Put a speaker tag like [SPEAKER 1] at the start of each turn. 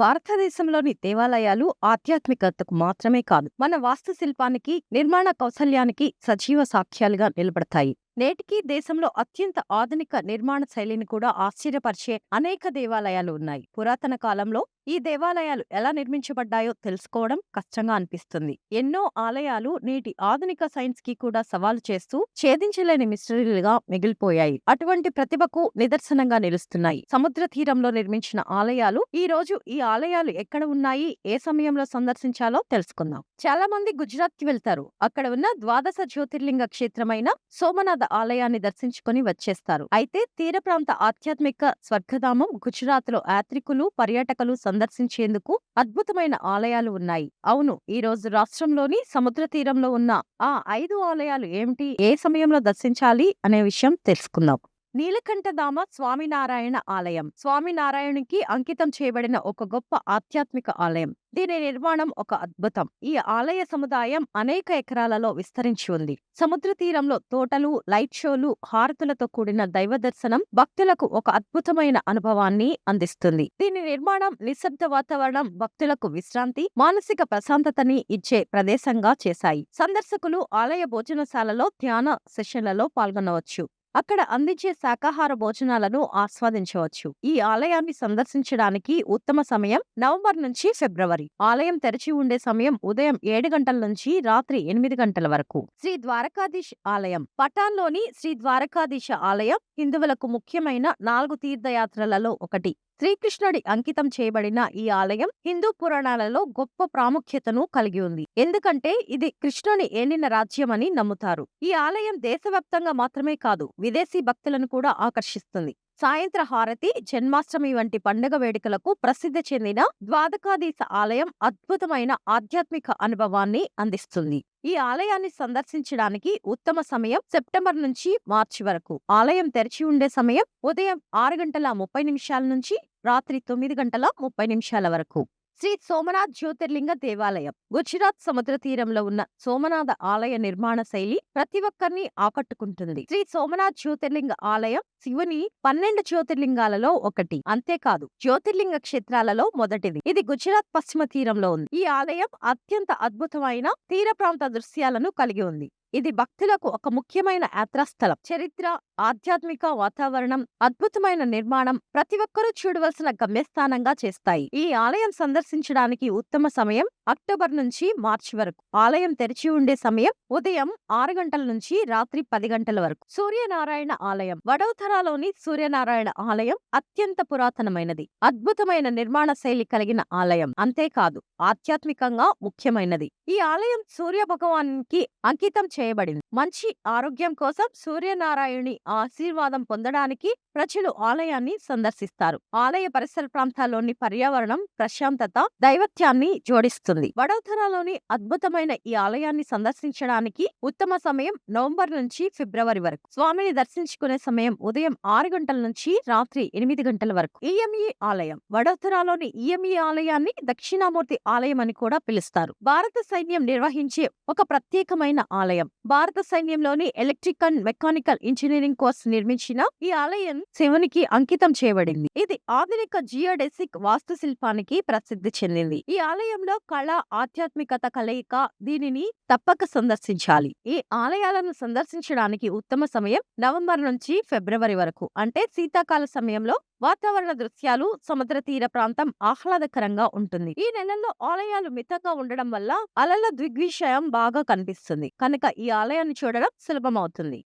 [SPEAKER 1] భారతదేశంలోని దేవాలయాలు ఆధ్యాత్మికతకు మాత్రమే కాదు మన వాస్తుశిల్పానికి నిర్మాణ కౌశల్యానికి సజీవ సాక్ష్యాలుగా నిలబడతాయి. నేటికీ దేశంలో అత్యంత ఆధునిక నిర్మాణ శైలిని కూడా ఆశ్చర్యపరిచే అనేక దేవాలయాలు ఉన్నాయి. పురాతన కాలంలో ఈ దేవాలయాలు ఎలా నిర్మించబడ్డాయో తెలుసుకోవడం కష్టంగా అనిపిస్తుంది. ఎన్నో ఆలయాలు నేటి ఆధునిక సైన్స్కి కూడా సవాలు చేస్తూ ఛేదించలేని మిస్టరీలుగా మిగిలిపోయాయి. అటువంటి ప్రతిభకు నిదర్శనంగా నిలుస్తున్నాయి. సముద్ర తీరంలో నిర్మించిన ఆలయాలు ఈ రోజు ఈ ఆలయాలు ఎక్కడ ఉన్నాయి ఏ సమయంలో సందర్శించాలో తెలుసుకుందాం. చాలా మంది గుజరాత్కి వెళ్తారు. అక్కడ ఉన్న ద్వాదశ జ్యోతిర్లింగ క్షేత్రమైన సోమనాథ ఆలయాన్ని దర్శించుకొని వచ్చేస్తారు. అయితే తీర ప్రాంత ఆధ్యాత్మిక స్వర్గధామం గుజరాత్లో యాత్రికులు పర్యాటకులు సందర్శించేందుకు అద్భుతమైన ఆలయాలు ఉన్నాయి. అవును ఈ రోజు రాష్ట్రంలోని సముద్ర తీరంలో ఉన్న ఆ ఐదు ఆలయాలు ఏమిటి? ఏ సమయంలో దర్శించాలి? అనే విషయం తెలుసుకుందాం. నీలకంఠధామ స్వామినారాయణ ఆలయం. స్వామినారాయణునికి అంకితం చేయబడిన ఒక గొప్ప ఆధ్యాత్మిక ఆలయం. దీని నిర్మాణం ఒక అద్భుతం. ఈ ఆలయ సముదాయం అనేక ఎకరాలలో విస్తరించి ఉంది. సముద్ర తీరంలో తోటలు లైట్ షోలు హారతులతో కూడిన దైవ దర్శనం భక్తులకు ఒక అద్భుతమైన అనుభవాన్ని అందిస్తుంది. దీని నిర్మాణం నిశ్శబ్ద వాతావరణం భక్తులకు విశ్రాంతి మానసిక ప్రశాంతతని ఇచ్చే ప్రదేశంగా చేశాయి. సందర్శకులు ఆలయ భోజనశాలలో ధ్యాన సెషన్లలో పాల్గొనవచ్చు. అక్కడ అందించే శాకాహార భోజనాలను ఆస్వాదించవచ్చు. ఈ ఆలయాన్ని సందర్శించడానికి ఉత్తమ సమయం నవంబర్ నుంచి ఫిబ్రవరి. ఆలయం తెరిచి ఉండే సమయం ఉదయం ఏడు గంటల నుంచి రాత్రి ఎనిమిది గంటల వరకు. శ్రీ ద్వారకాధీష్ ఆలయం. పటాన్లోని శ్రీ ద్వారకాధీశ ఆలయం హిందువులకు ముఖ్యమైన నాలుగు తీర్థయాత్రలలో ఒకటి. శ్రీకృష్ణుడి అంకితం చేయబడిన ఈ ఆలయం హిందూ పురాణాలలో గొప్ప ప్రాముఖ్యతను కలిగి ఉంది. ఎందుకంటే ఇది కృష్ణుని ఏలిన రాజ్యమని నమ్ముతారు. ఈ ఆలయం దేశవ్యాప్తంగా మాత్రమే కాదు విదేశీ భక్తులను కూడా ఆకర్షిస్తుంది. సాయంత్ర హారతి జన్మాష్టమి వంటి పండుగ వేడుకలకు ప్రసిద్ధి చెందిన ద్వాదకాధీశ ఆలయం అద్భుతమైన ఆధ్యాత్మిక అనుభవాన్ని అందిస్తుంది. ఈ ఆలయాన్ని సందర్శించడానికి ఉత్తమ సమయం సెప్టెంబర్ నుంచి మార్చి వరకు. ఆలయం తెరిచి ఉండే సమయం ఉదయం ఆరు గంటల ముప్పై నిమిషాల నుంచి రాత్రి తొమ్మిది గంటల ముప్పై నిమిషాల వరకు. శ్రీ సోమనాథ్ జ్యోతిర్లింగ దేవాలయం. గుజరాత్ సముద్ర తీరంలో ఉన్న సోమనాథ ఆలయ నిర్మాణ శైలి ప్రతి ఒక్కరిని ఆకట్టుకుంటుంది. శ్రీ సోమనాథ్ జ్యోతిర్లింగ ఆలయం శివుని పన్నెండు జ్యోతిర్లింగాలలో ఒకటి. అంతేకాదు జ్యోతిర్లింగ క్షేత్రాలలో మొదటిది. ఇది గుజరాత్ పశ్చిమ తీరంలో ఉంది. ఈ ఆలయం అత్యంత అద్భుతమైన తీర ప్రాంత దృశ్యాలను కలిగి ఉంది. ఇది భక్తులకు ఒక ముఖ్యమైన యాత్రాస్థలం చరిత్ర ఆధ్యాత్మిక వాతావరణం అద్భుతమైన నిర్మాణం ప్రతి ఒక్కరూ చూడవలసిన గమ్యస్థానంగా చేస్తాయి. ఈ ఆలయం సందర్శించడానికి ఉత్తమ సమయం అక్టోబర్ నుంచి మార్చి వరకు. ఆలయం తెరిచి ఉండే సమయం ఉదయం ఆరు గంటల నుంచి రాత్రి పది గంటల వరకు. సూర్యనారాయణ ఆలయం. వడోదరాలోని సూర్యనారాయణ ఆలయం అత్యంత పురాతనమైనది. అద్భుతమైన నిర్మాణ శైలి కలిగిన ఆలయం. అంతేకాదు ఆధ్యాత్మికంగా ముఖ్యమైనది. ఈ ఆలయం సూర్య భగవానికి అంకితం చేయబడింది. మంచి ఆరోగ్యం కోసం సూర్యనారాయణి ఆశీర్వాదం పొందడానికి ప్రజలు ఆలయాన్ని సందర్శిస్తారు. ఆలయ పరిసర ప్రాంతాల్లోని పర్యావరణం ప్రశాంతత దైవత్యాన్ని జోడిస్తుంది. వడోదరాలోని అద్భుతమైన ఈ ఆలయాన్ని సందర్శించడానికి ఉత్తమ సమయం నవంబర్ నుంచి ఫిబ్రవరి వరకు. స్వామిని దర్శించుకునే సమయం ఉదయం ఆరు గంటల నుంచి రాత్రి ఎనిమిది గంటల వరకు. ఈఎంఈ ఆలయం. వడోదరాలోని ఈఎంఈ ఆలయాన్ని దక్షిణామూర్తి ఆలయం అని కూడా పిలుస్తారు. భారత సైన్యం నిర్వహించే ఒక ప్రత్యేకమైన ఆలయం. భారత సైన్యంలోని electric and mechanical engineering corps నిర్మించిన ఈ ఆలయం శివునికి అంకితం చేయబడింది. ఇది ఆధునిక జియోడెసిక్ వాస్తుశిల్పానికి ప్రసిద్ధి చెందింది. ఈ ఆలయంలో కళ ఆధ్యాత్మికత కలయిక దీనిని తప్పక సందర్శించాలి. ఈ ఆలయాలను సందర్శించడానికి ఉత్తమ సమయం నవంబర్ నుంచి ఫిబ్రవరి వరకు అంటే శీతాకాల సమయంలో వాతావరణ దృశ్యాలు సముద్ర తీర ప్రాంతం ఆహ్లాదకరంగా ఉంటుంది. ఈ నెలల్లో ఆలయాలు మితంగా ఉండడం వల్ల అలల దిగ్విషయం బాగా కనిపిస్తుంది. కనుక ఈ ఆలయాన్ని చూడడం సులభమవుతుంది.